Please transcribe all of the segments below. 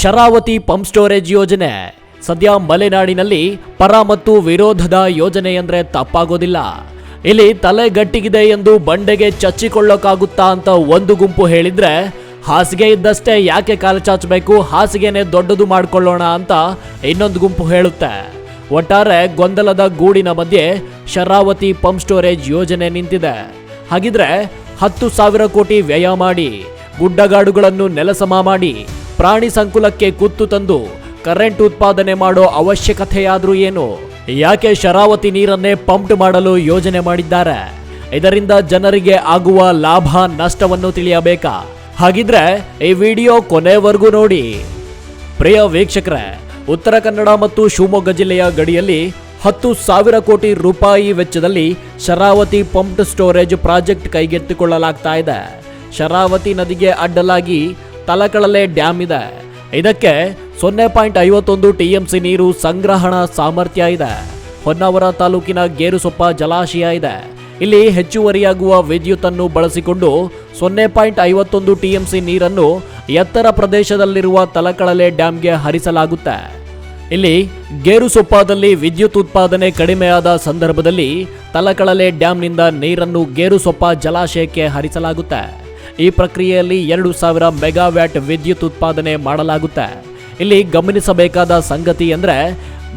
Sharavati pump storage ಯೋಜನೆ. ಸದ್ಯ ಮಲೆನಾಡಿನಲ್ಲಿ ಪರ ಮತ್ತು ವಿರೋಧದ ಯೋಜನೆ ಅಂದ್ರೆ ತಪ್ಪಾಗೋದಿಲ್ಲ. ಇಲ್ಲಿ ತಲೆ ಗಟ್ಟಿಗಿದೆ ಎಂದು ಬಂಡೆಗೆ ಚಚ್ಚಿಕೊಳ್ಳೋಕ್ಕಾಗುತ್ತಾ ಅಂತ ಒಂದು ಗುಂಪು ಹೇಳಿದ್ರೆ, ಹಾಸಿಗೆ ಇದ್ದಷ್ಟೇ ಯಾಕೆ ಕಾಲು ಚಾಚಬೇಕು, ಹಾಸಿಗೆನೆ ದೊಡ್ಡದು ಮಾಡ್ಕೊಳ್ಳೋಣ ಅಂತ ಇನ್ನೊಂದು ಗುಂಪು ಹೇಳುತ್ತೆ. ಒಟ್ಟಾರೆ ಗೊಂದಲದ ಗೂಡಿನ ಮಧ್ಯೆ ಶರಾವತಿ ಪಂಪ್ ಸ್ಟೋರೇಜ್ ಯೋಜನೆ ನಿಂತಿದೆ. ಹಾಗಿದ್ರೆ ಹತ್ತು ಸಾವಿರ ಕೋಟಿ ವ್ಯಯ ಮಾಡಿ, ಗುಡ್ಡಗಾಡುಗಳನ್ನು ನೆಲಸಮ ಮಾಡಿ ಪ್ರಾಣಿ ಸಂಕುಲಕ್ಕೆ ಕುತ್ತು ತಂದು ಕರೆಂಟ್ ಉತ್ಪಾದನೆ ಮಾಡೋ ಅವಶ್ಯಕತೆಯಾದ್ರೂ ಏನು? ಯಾಕೆ ಶರಾವತಿ ನೀರನ್ನೇ ಪಂಪ್ ಮಾಡಲು ಯೋಜನೆ ಮಾಡಿದ್ದಾರೆ? ಇದರಿಂದ ಜನರಿಗೆ ಆಗುವ ಲಾಭ, ನಷ್ಟವನ್ನು ತಿಳಿಯಬೇಕಾ? ಹಾಗಿದ್ರೆ ಈ ವಿಡಿಯೋ ಕೊನೆವರೆಗೂ ನೋಡಿ. ಪ್ರಿಯ ವೀಕ್ಷಕರೇ, ಉತ್ತರ ಕನ್ನಡ ಮತ್ತು ಶಿವಮೊಗ್ಗ ಜಿಲ್ಲೆಯ ಗಡಿಯಲ್ಲಿ ಹತ್ತು ಸಾವಿರ ಕೋಟಿ ರೂಪಾಯಿ ವೆಚ್ಚದಲ್ಲಿ ಶರಾವತಿ ಪಂಪ್ಡ್ ಸ್ಟೋರೇಜ್ ಪ್ರಾಜೆಕ್ಟ್ ಕೈಗೆತ್ತಿಕೊಳ್ಳಲಾಗ್ತಾ ಇದೆ. ಶರಾವತಿ ನದಿಗೆ ಅಡ್ಡಲಾಗಿ ತಲಕಳಲೆ ಡ್ಯಾಮ್ ಇದೆ. ಇದಕ್ಕೆ ಸೊನ್ನೆ ಪಾಯಿಂಟ್ ಐವತ್ತೊಂದು ಟಿಎಂಸಿ ನೀರು ಸಂಗ್ರಹಣಾ ಸಾಮರ್ಥ್ಯ ಇದೆ. ಹೊನ್ನಾವರ ತಾಲೂಕಿನ ಗೇರುಸೊಪ್ಪ ಜಲಾಶಯ ಇದೆ. ಇಲ್ಲಿ ಹೆಚ್ಚುವರಿಯಾಗುವ ವಿದ್ಯುತ್ತನ್ನು ಬಳಸಿಕೊಂಡು ಸೊನ್ನೆ ಪಾಯಿಂಟ್ ಐವತ್ತೊಂದು ಟಿಎಂಸಿ ನೀರನ್ನು ಎತ್ತರ ಪ್ರದೇಶದಲ್ಲಿರುವ ತಲಕಳಲೆ ಡ್ಯಾಂಗೆ ಹರಿಸಲಾಗುತ್ತೆ. ಇಲ್ಲಿ ಗೇರುಸೊಪ್ಪದಲ್ಲಿ ವಿದ್ಯುತ್ ಉತ್ಪಾದನೆ ಕಡಿಮೆಯಾದ ಸಂದರ್ಭದಲ್ಲಿ ತಲಕಳಲೆ ಡ್ಯಾಂನಿಂದ ನೀರನ್ನು ಗೇರುಸೊಪ್ಪ ಜಲಾಶಯಕ್ಕೆ ಹರಿಸಲಾಗುತ್ತೆ. ಈ ಪ್ರಕ್ರಿಯೆಯಲ್ಲಿ ಎರಡು ಸಾವಿರ ಮೆಗಾವ್ಯಾಟ್ ವಿದ್ಯುತ್ ಉತ್ಪಾದನೆ ಮಾಡಲಾಗುತ್ತೆ. ಇಲ್ಲಿ ಗಮನಿಸಬೇಕಾದ ಸಂಗತಿ ಅಂದ್ರೆ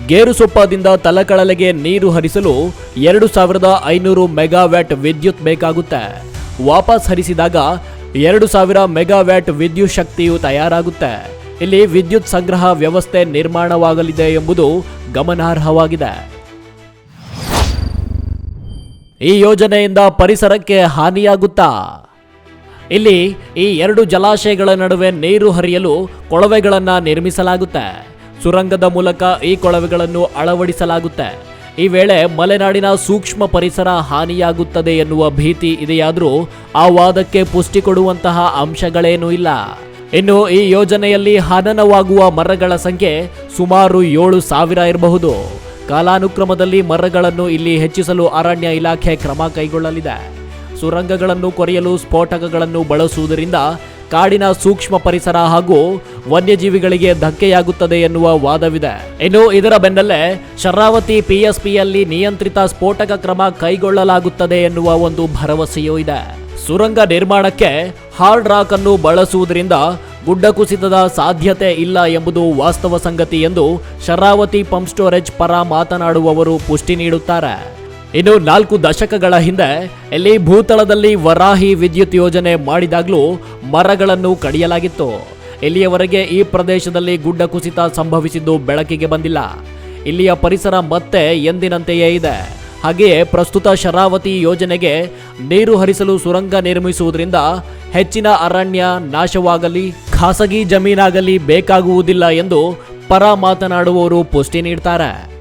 ಗೇರುಸೊಪ್ಪದಿಂದ ತಲಕಳಲೆಗೆ ನೀರು ಹರಿಸಲು ಎರಡು ಸಾವಿರದ ಐನೂರು ಮೆಗಾವ್ಯಾಟ್ ವಿದ್ಯುತ್ ಬೇಕಾಗುತ್ತೆ. ವಾಪಸ್ ಹರಿಸಿದಾಗ ಎರಡು ಸಾವಿರ ಮೆಗಾವ್ಯಾಟ್ ವಿದ್ಯುತ್ ಶಕ್ತಿಯು ತಯಾರಾಗುತ್ತೆ. ಇಲ್ಲಿ ವಿದ್ಯುತ್ ಸಂಗ್ರಹ ವ್ಯವಸ್ಥೆ ನಿರ್ಮಾಣವಾಗಲಿದೆ ಎಂಬುದು ಗಮನಾರ್ಹವಾಗಿದೆ. ಈ ಯೋಜನೆಯಿಂದ ಪರಿಸರಕ್ಕೆ ಹಾನಿಯಾಗುತ್ತಾ? ಇಲ್ಲಿ ಈ ಎರಡು ಜಲಾಶಯಗಳ ನಡುವೆ ನೀರು ಹರಿಯಲು ಕೊಳವೆಗಳನ್ನು ನಿರ್ಮಿಸಲಾಗುತ್ತೆ. ಸುರಂಗದ ಮೂಲಕ ಈ ಕೊಳವೆಗಳನ್ನು ಅಳವಡಿಸಲಾಗುತ್ತೆ. ಈ ವೇಳೆ ಮಲೆನಾಡಿನ ಸೂಕ್ಷ್ಮ ಪರಿಸರ ಹಾನಿಯಾಗುತ್ತದೆ ಎನ್ನುವ ಭೀತಿ ಇದೆಯಾದರೂ ಆ ವಾದಕ್ಕೆ ಪುಷ್ಟಿ ಕೊಡುವಂತಹ ಅಂಶಗಳೇನೂ ಇಲ್ಲ. ಇನ್ನು ಈ ಯೋಜನೆಯಲ್ಲಿ ಹನನವಾಗುವ ಮರಗಳ ಸಂಖ್ಯೆ ಸುಮಾರು ಏಳು ಸಾವಿರ ಇರಬಹುದು. ಕಾಲಾನುಕ್ರಮದಲ್ಲಿ ಮರಗಳನ್ನು ಇಲ್ಲಿ ಹೆಚ್ಚಿಸಲು ಅರಣ್ಯ ಇಲಾಖೆ ಕ್ರಮ ಕೈಗೊಳ್ಳಲಿದೆ. ಸುರಂಗಗಳನ್ನು ಕೊರೆಯಲು ಸ್ಫೋಟಕಗಳನ್ನು ಬಳಸುವುದರಿಂದ ಕಾಡಿನ ಸೂಕ್ಷ್ಮ ಪರಿಸರ ಹಾಗೂ ವನ್ಯಜೀವಿಗಳಿಗೆ ಧಕ್ಕೆಯಾಗುತ್ತದೆ ಎನ್ನುವ ವಾದವಿದೆ. ಇನ್ನು ಇದರ ಬೆನ್ನಲ್ಲೇ ಶರಾವತಿ ಪಿಎಸ್ಪಿಯಲ್ಲಿ ನಿಯಂತ್ರಿತ ಸ್ಫೋಟಕ ಕ್ರಮ ಕೈಗೊಳ್ಳಲಾಗುತ್ತದೆ ಎನ್ನುವ ಒಂದು ಭರವಸೆಯೂ ಇದೆ. ಸುರಂಗ ನಿರ್ಮಾಣಕ್ಕೆ ಹಾರ್ಡ್ ರಾಕ್ ಅನ್ನು ಬಳಸುವುದರಿಂದ ಗುಡ್ಡ ಕುಸಿತದ ಸಾಧ್ಯತೆ ಇಲ್ಲ ಎಂಬುದು ವಾಸ್ತವ ಸಂಗತಿ ಎಂದು ಶರಾವತಿ ಪಂಪ್ ಸ್ಟೋರೇಜ್ ಪರ ಮಾತನಾಡುವವರು ಪುಷ್ಟಿ ನೀಡುತ್ತಾರೆ. ಇನ್ನು ನಾಲ್ಕು ದಶಕಗಳ ಹಿಂದೆ ಇಲ್ಲಿ ಭೂತಳದಲ್ಲಿ ವರಾಹಿ ವಿದ್ಯುತ್ ಯೋಜನೆ ಮಾಡಿದಾಗಲೂ ಮರಗಳನ್ನು ಕಡಿಯಲಾಗಿತ್ತು. ಇಲ್ಲಿಯವರೆಗೆ ಈ ಪ್ರದೇಶದಲ್ಲಿ ಗುಡ್ಡ ಕುಸಿತ ಸಂಭವಿಸಿದ್ದು ಬೆಳಕಿಗೆ ಬಂದಿಲ್ಲ. ಇಲ್ಲಿಯ ಪರಿಸರ ಮತ್ತೆ ಎಂದಿನಂತೆಯೇ ಇದೆ. ಹಾಗೆಯೇ ಪ್ರಸ್ತುತ ಶರಾವತಿ ಯೋಜನೆಗೆ ನೀರು ಹರಿಸಲು ಸುರಂಗ ನಿರ್ಮಿಸುವುದರಿಂದ ಹೆಚ್ಚಿನ ಅರಣ್ಯ ನಾಶವಾಗಲಿ, ಖಾಸಗಿ ಜಮೀನಾಗಲಿ ಬೇಕಾಗುವುದಿಲ್ಲ ಎಂದು ಪರ ಮಾತನಾಡುವವರು ಪುಷ್ಟಿ ನೀಡ್ತಾರೆ.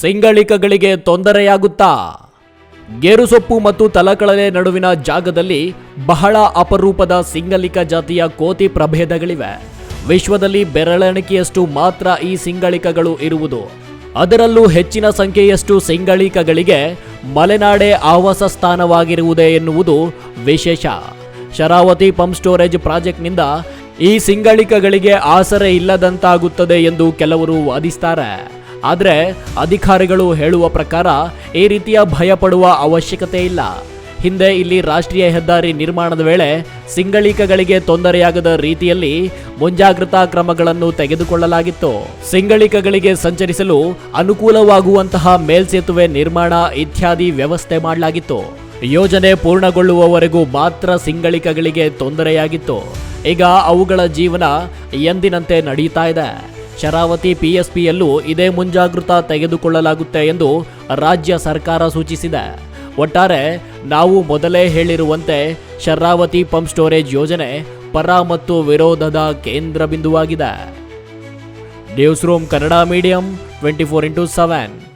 ಸಿಂಗಳಿಕಗಳಿಗೆ ತೊಂದರೆಯಾಗುತ್ತಾ? ಗೇರುಸೊಪ್ಪು ಮತ್ತು ತಲಕಳಲೆ ನಡುವಿನ ಜಾಗದಲ್ಲಿ ಬಹಳ ಅಪರೂಪದ ಸಿಂಗಳಿಕ ಜಾತಿಯ ಕೋತಿ ಪ್ರಭೇದಗಳಿವೆ. ವಿಶ್ವದಲ್ಲಿ ಬೆರಳೆಣಿಕೆಯಷ್ಟು ಮಾತ್ರ ಈ ಸಿಂಗಳಿಕಗಳು ಇರುವುದು. ಅದರಲ್ಲೂ ಹೆಚ್ಚಿನ ಸಂಖ್ಯೆಯಷ್ಟು ಸಿಂಗಳಿಕಗಳಿಗೆ ಮಲೆನಾಡೆ ಆವಾಸ ಸ್ಥಾನವಾಗಿರುವುದೇ ಎನ್ನುವುದು ವಿಶೇಷ. ಶರಾವತಿ ಪಂಪ್ ಸ್ಟೋರೇಜ್ ಪ್ರಾಜೆಕ್ಟ್ನಿಂದ ಈ ಸಿಂಗಳಿಕಗಳಿಗೆ ಆಸರೆ ಇಲ್ಲದಂತಾಗುತ್ತದೆ ಎಂದು ಕೆಲವರು ವಾದಿಸ್ತಾರೆ. ಆದರೆ ಅಧಿಕಾರಿಗಳು ಹೇಳುವ ಪ್ರಕಾರ ಈ ರೀತಿಯ ಭಯ ಪಡುವ ಅವಶ್ಯಕತೆ ಇಲ್ಲ. ಹಿಂದೆ ಇಲ್ಲಿ ರಾಷ್ಟ್ರೀಯ ಹೆದ್ದಾರಿ ನಿರ್ಮಾಣದ ವೇಳೆ ಸಿಂಗಳಿಕಗಳಿಗೆ ತೊಂದರೆಯಾಗದ ರೀತಿಯಲ್ಲಿ ಮುಂಜಾಗ್ರತಾ ಕ್ರಮಗಳನ್ನು ತೆಗೆದುಕೊಳ್ಳಲಾಗಿತ್ತು. ಸಿಂಗಳಿಕಗಳಿಗೆ ಸಂಚರಿಸಲು ಅನುಕೂಲವಾಗುವಂತಹ ಮೇಲ್ಸೇತುವೆ ನಿರ್ಮಾಣ ಇತ್ಯಾದಿ ವ್ಯವಸ್ಥೆ ಮಾಡಲಾಗಿತ್ತು. ಯೋಜನೆ ಪೂರ್ಣಗೊಳ್ಳುವವರೆಗೂ ಮಾತ್ರ ಸಿಂಗಳಿಕಗಳಿಗೆ ತೊಂದರೆಯಾಗಿತ್ತು. ಈಗ ಅವುಗಳ ಜೀವನ ಎಂದಿನಂತೆ ನಡೆಯುತ್ತಾ ಇದೆ. ಶರಾವತಿ ಪಿಎಸ್ಪಿಯಲ್ಲೂ ಇದೇ ಮುಂಜಾಗ್ರತಾ ತೆಗೆದುಕೊಳ್ಳಲಾಗುತ್ತೆ ಎಂದು ರಾಜ್ಯ ಸರ್ಕಾರ ಸೂಚಿಸಿದೆ. ಒಟ್ಟಾರೆ, ನಾವು ಮೊದಲೇ ಹೇಳಿರುವಂತೆ ಶರಾವತಿ ಪಂಪ್ ಸ್ಟೋರೇಜ್ ಯೋಜನೆ ಪರ ಮತ್ತು ವಿರೋಧದ ಕೇಂದ್ರ ಬಿಂದುವಾಗಿದೆ. News room Kannada medium, twenty four into seven.